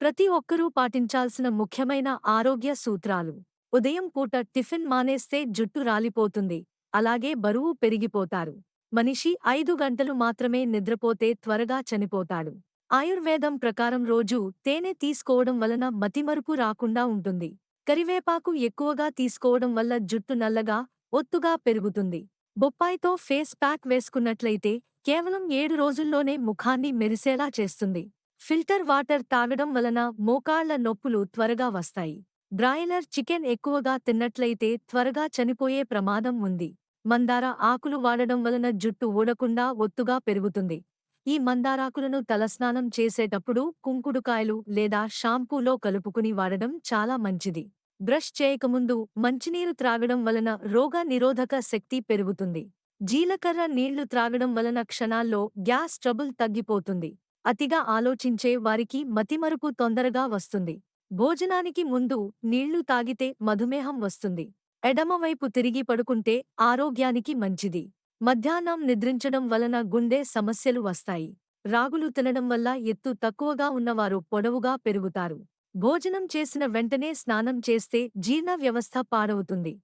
ప్రతి ఒక్కరూ పాటించాల్సిన ముఖ్యమైన ఆరోగ్య సూత్రాలు. ఉదయం పూట టిఫిన్ మానేస్తే జుట్టు రాలిపోతుంది. అలాగే బరువు పెరిగిపోతారు. మనిషి ఐదు గంటలు మాత్రమే నిద్రపోతే త్వరగా చనిపోతాడు. ఆయుర్వేదం ప్రకారం రోజూ తేనె తీసుకోవడం వలన మతిమరుపు రాకుండా ఉంటుంది. కరివేపాకు ఎక్కువగా తీసుకోవడం వల్ల జుట్టు నల్లగా ఒత్తుగా పెరుగుతుంది. బొప్పాయితో ఫేస్ ప్యాక్ వేసుకున్నట్లయితే కేవలం ఏడు రోజుల్లోనే ముఖాన్ని మెరిసేలా చేస్తుంది. ఫిల్టర్ వాటర్ తాగడం వలన మోకాళ్ళ నొప్పులు త్వరగా వస్తాయి. బ్రాయిలర్ చికెన్ ఎక్కువగా తిన్నట్లయితే త్వరగా చనిపోయే ప్రమాదం ఉంది. మందార ఆకులు వాడడం వలన జుట్టు ఊడకుండా ఒత్తుగా పెరుగుతుంది. ఈ మందారాకులను తలస్నానం చేసేటప్పుడు కుంకుడుకాయలు లేదా షాంపూలో కలుపుకుని వాడడం చాలా మంచిది. బ్రష్ చేయకముందు మంచినీరు త్రాగడం వలన రోగ నిరోధక శక్తి పెరుగుతుంది. జీలకర్ర నీళ్ళు త్రాగడం వలన క్షణాల్లో గ్యాస్ ట్రబుల్ తగ్గిపోతుంది. అతిగా ఆలోచించే వారికి మతిమరుపు తొందరగా వస్తుంది. భోజనానికి ముందు నీళ్ళు తాగితే మధుమేహం వస్తుంది. ఎడమవైపు తిరిగి పడుకుంటే ఆరోగ్యానికి మంచిది. మధ్యాహ్నం నిద్రించడం వలన గుండె సమస్యలు వస్తాయి. రాగులు తినడం వల్ల ఎత్తు తక్కువగా ఉన్నవారు పొడవుగా పెరుగుతారు. భోజనం చేసిన వెంటనే స్నానం చేస్తే జీర్ణ వ్యవస్థ పాడవుతుంది.